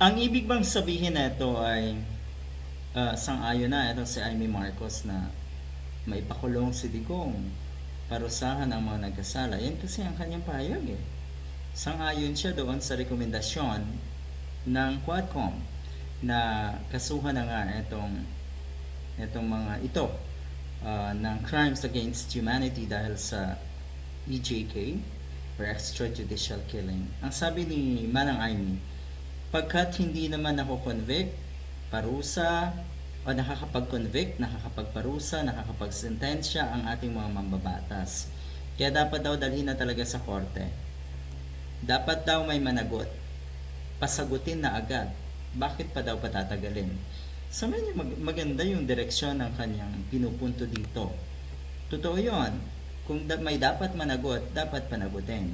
Ang ibig bang sabihin na ito ay uh, sang-ayon na ito si Amy Marcos na maipakulong si Digong parusahan ang mga nagkasala. Yan kasi ang kanyang pahayag eh. Sang-ayon siya doon sa rekomendasyon ng Quadcom na kasuhan na nga itong itong mga ito uh, ng crimes against humanity dahil sa EJK or extrajudicial killing. Ang sabi ni Manang Amy, pagkat hindi naman ako convict, parusa, o nakakapag-convict, nakakapagparusa, nakakapagsentensya ang ating mga mambabatas. Kaya dapat daw dalhin na talaga sa korte. Dapat daw may managot. Pasagutin na agad. Bakit pa daw patatagalin? Sa medyo mag- maganda yung direksyon ng kanyang pinupunto dito. Totoo yon. Kung da- may dapat managot, dapat panagutin.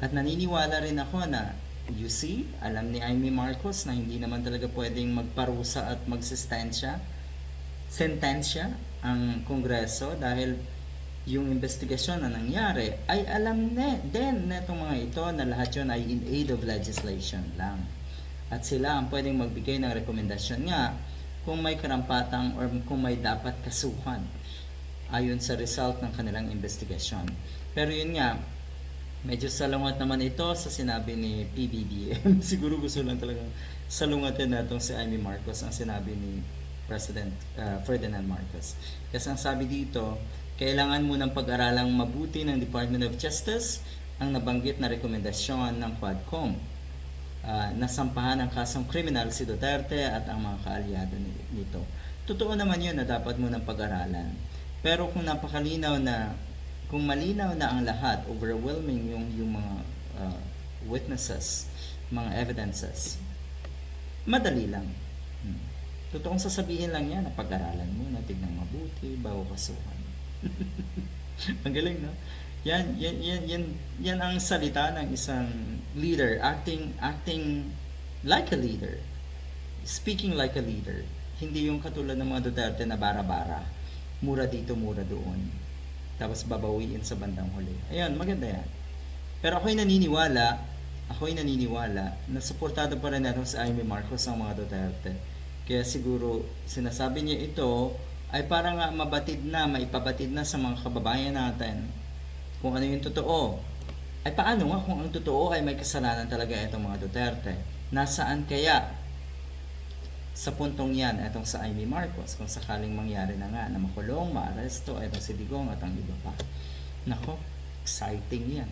At naniniwala rin ako na, you see, alam ni Amy Marcos na hindi naman talaga pwedeng magparusa at magsistensya, sentensya ang Kongreso dahil yung investigasyon na nangyari ay alam ne, din netong mga ito na lahat yun ay in aid of legislation lang. At sila ang pwedeng magbigay ng rekomendasyon nga kung may karampatang or kung may dapat kasuhan ayon sa result ng kanilang investigasyon. Pero yun nga, medyo salungat naman ito sa sinabi ni PBBM. Siguro gusto lang talagang salungatin na itong si Amy Marcos ang sinabi ni President uh, Ferdinand Marcos. Kasi ang sabi dito, kailangan munang pag-aralang mabuti ng Department of Justice ang nabanggit na rekomendasyon ng Quadcom uh, na sampahan ng kasong kriminal si Duterte at ang mga kaalyado ni- nito. Totoo naman yun na dapat munang pag-aralan. Pero kung napakalinaw na, kung malinaw na ang lahat, overwhelming yung, yung mga uh, witnesses, mga evidences, madali lang. Hmm. Totoong sasabihin lang yan na pag-aralan mo, na tignan mabuti, bago kasuhan. ang galing, no? Yan, yan, yan, yan, yan ang salita ng isang leader, acting, acting like a leader. Speaking like a leader. Hindi yung katulad ng mga Duterte na bara-bara. Mura dito, mura doon. Tapos babawiin sa bandang huli. Ayun, maganda yan. Pero ako'y naniniwala, ako'y naniniwala na suportado pa rin natin sa Amy Marcos ang mga Duterte. Kaya siguro sinasabi niya ito ay para nga mabatid na, maipabatid na sa mga kababayan natin kung ano yung totoo. Ay paano nga kung ang totoo ay may kasalanan talaga itong mga Duterte? Nasaan kaya sa puntong yan, itong sa Amy Marcos, kung sakaling mangyari na nga na makulong, maaresto, itong si Digong at ang iba pa. Nako, exciting yan.